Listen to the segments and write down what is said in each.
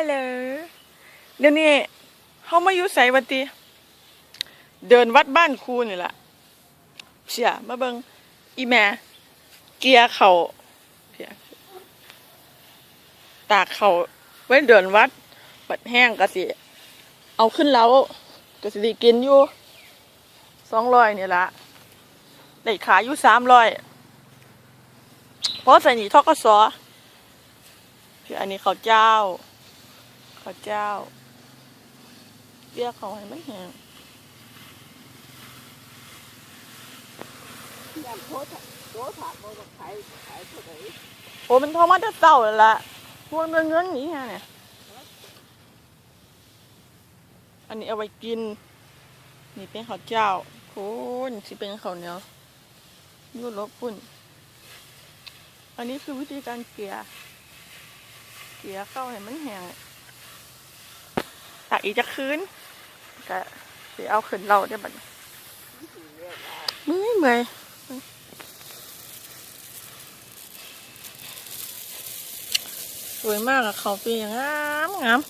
ฮัลโหลเดี๋ยวนี้เขามาอยู่ใส่วันตีเดินวัดบ้านครูนี่แหละเสียมาเบิงอีแม่เกียร์เขาเพียตากเขาไว้เดินวัด บัดแห้งก็สิ เอาขึ้นแล้วก็สิได้กินอยู่สองร้อยนี่ละได้ขายอยู่สามร้อยเพราะใส่หนีทอกสอคืออันนี้เขาเจ้า ข้าวเจ้าเรียกเขาให้มันแห้งยามโทษโทษถามว่าจะขายขายเท่าไหร่โอ้มันโทรมาแต่เต่าแล้วละพวกเงินเงินนี่ฮะเนี่ย อันนี้เอาไว้กิน นี่เป็นข้าวเจ้าคุณสิเป็นข้าวเหนียวยูรบปุ่นอันนี้คือวิธีการเกลี่ยเกลี่ยเข้าให้มันแห้งตัก อีกจะคืนก็สิเอาขึ้นเราได้บัดนี้เมื่อยเมื่อยสวยมากอะเขาเปียงามงาม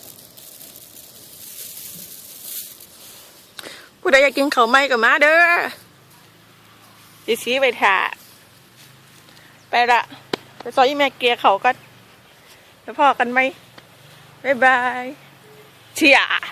ผู้ใดอยากกินเขาไม้ก็มาเด้อสิซีไปถ่าไปละไปซอยแม่เกียร์เขาก็ไปพ่อกันไหมบ๊ายบายเชียร์